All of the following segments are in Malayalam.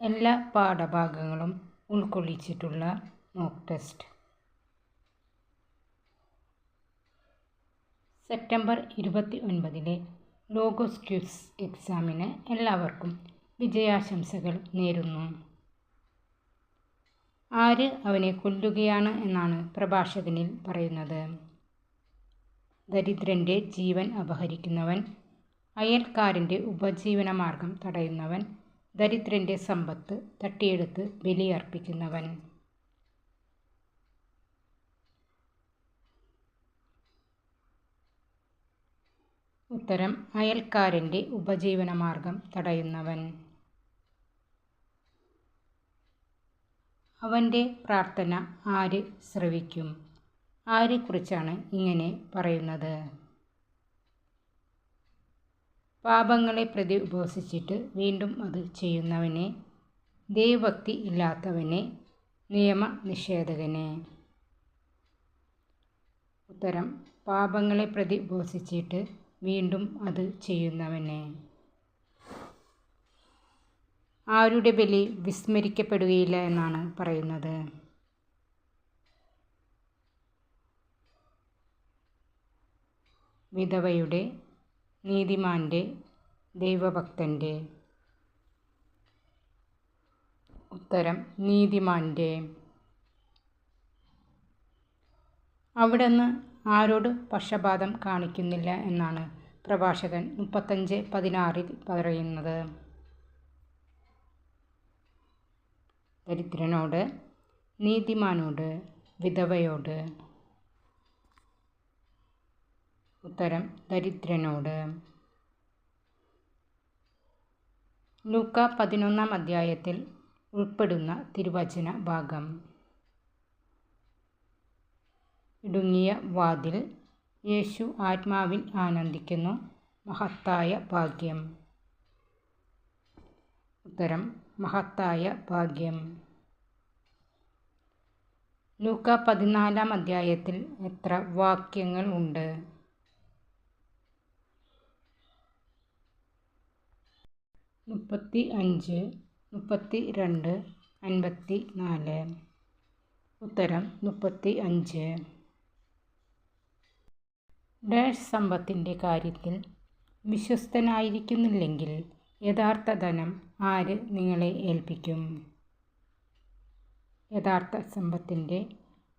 എല്ലാ പാഠഭാഗങ്ങളും ഉൾക്കൊള്ളിച്ചിട്ടുള്ള മോക്ക് ടെസ്റ്റ് സെപ്റ്റംബർ ഇരുപത്തി ഒൻപതിലെ ലോഗോസ് ക്യൂസ് എക്സാമിന് എല്ലാവർക്കും വിജയാശംസകൾ നേരുന്നു. ആര് അവനെ കൊല്ലുകയാണ് എന്നാണ് പ്രഭാഷകനിൽ പറയുന്നത്. ദരിദ്രന്റെ ജീവൻ അപഹരിക്കുന്നവൻ അയൽക്കാരന്റെ ഉപജീവനമാർഗം തടയുന്നവൻ ദരിദ്രന്റെ സമ്പത്ത് തട്ടിയെടുത്ത് ബലിയർപ്പിക്കുന്നവൻ. ഉത്തരം അയൽക്കാരന്റെ ഉപജീവനമാർഗം തടയുന്നവൻ. അവന്റെ പ്രാർത്ഥന ആര് ശ്രവിക്കും? ആരെക്കുറിച്ചാണ് ഇങ്ങനെ പറയുന്നത്? പാപങ്ങളെ പ്രതി ഉപസിച്ചിട്ട് വീണ്ടും അത് ചെയ്യുന്നവനെ ദൈവഭക്തി ഇല്ലാത്തവനെ നിയമ നിഷേധകനെ ഉത്തരം പാപങ്ങളെ പ്രതി ഉപസിച്ചിട്ട് വീണ്ടും അത് ചെയ്യുന്നവനെ. ആരുടെ ബലി വിസ്മരിക്കപ്പെടുകയില്ല എന്നാണ് പറയുന്നത്. വിധവയുടെ നീതിമാന്റെ ദൈവഭക്തന്റെ ഉത്തരം നീതിമാന്റെ അവിടുന്ന് ആരോട് പക്ഷപാതം കാണിക്കുന്നില്ല എന്നാണ് പ്രഭാഷകൻ മുപ്പത്തഞ്ച് പതിനാറിൽ പറയുന്നത്. ദരിദ്രനോട് നീതിമാനോട് വിധവയോട്. ഉത്തരം ദരിദ്രനോട്. ലൂക്ക പതിനൊന്നാം അധ്യായത്തിൽ ഉൾപ്പെടുന്ന തിരുവചന ഭാഗം. ഇടുങ്ങിയ വാതിൽ യേശു ആത്മാവിൽ ആനന്ദിക്കുന്നു. മഹത്തായ ഭാഗ്യം. ഉത്തരം മഹത്തായ ഭാഗ്യം. ലൂക്ക പതിനാലാം അധ്യായത്തിൽ എത്ര വാക്യങ്ങൾ ഉണ്ട്? മുപ്പത്തി അഞ്ച് മുപ്പത്തി രണ്ട് അൻപത്തി നാല് ഉത്തരം മുപ്പത്തി അഞ്ച് ഡാഷ് സമ്പത്തിന്റെ കാര്യത്തിൽ വിശ്വസ്തനായിരിക്കുന്നില്ലെങ്കിൽ യഥാർത്ഥ ധനം ആര് നിങ്ങളെ ഏൽപ്പിക്കും? യഥാർത്ഥ സമ്പത്തിന്റെ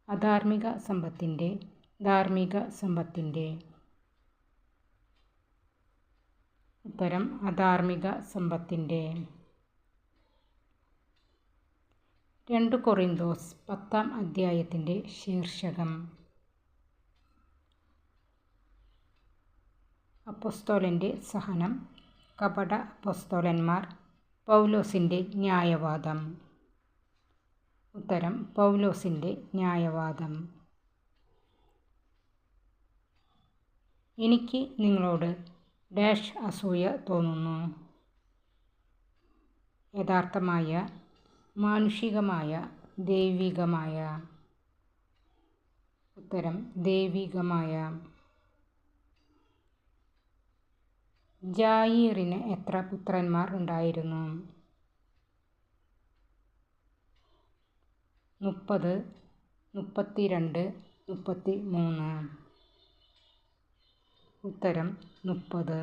അധാർമിക സമ്പത്തിന്റെ ധാർമ്മിക സമ്പത്തിന്റെ ഉത്തരം അധാർമിക സമ്പത്തിന്റെ രണ്ട് കൊറിന്തോസ് പത്താം അധ്യായത്തിന്റെ ശീർഷകം. അപ്പൊസ്തോലന്റെ സഹനം കപട അപ്പൊസ്തോലന്മാർ പൗലോസിന്റെ ന്യായവാദം. ഉത്തരം പൗലോസിന്റെ ന്യായവാദം. എനിക്ക് നിങ്ങളോട് ഡാഷ് അസൂയ തോന്നുന്നു. യഥാർത്ഥമായ മാനുഷികമായ ദൈവികമായ. ഉത്തരം ദൈവികമായ. ജായീറിന് എത്ര പുത്രന്മാർ ഉണ്ടായിരുന്നു? മുപ്പത് മുപ്പത്തിരണ്ട് മുപ്പത്തി മൂന്ന് ഉത്തരം മുപ്പത്.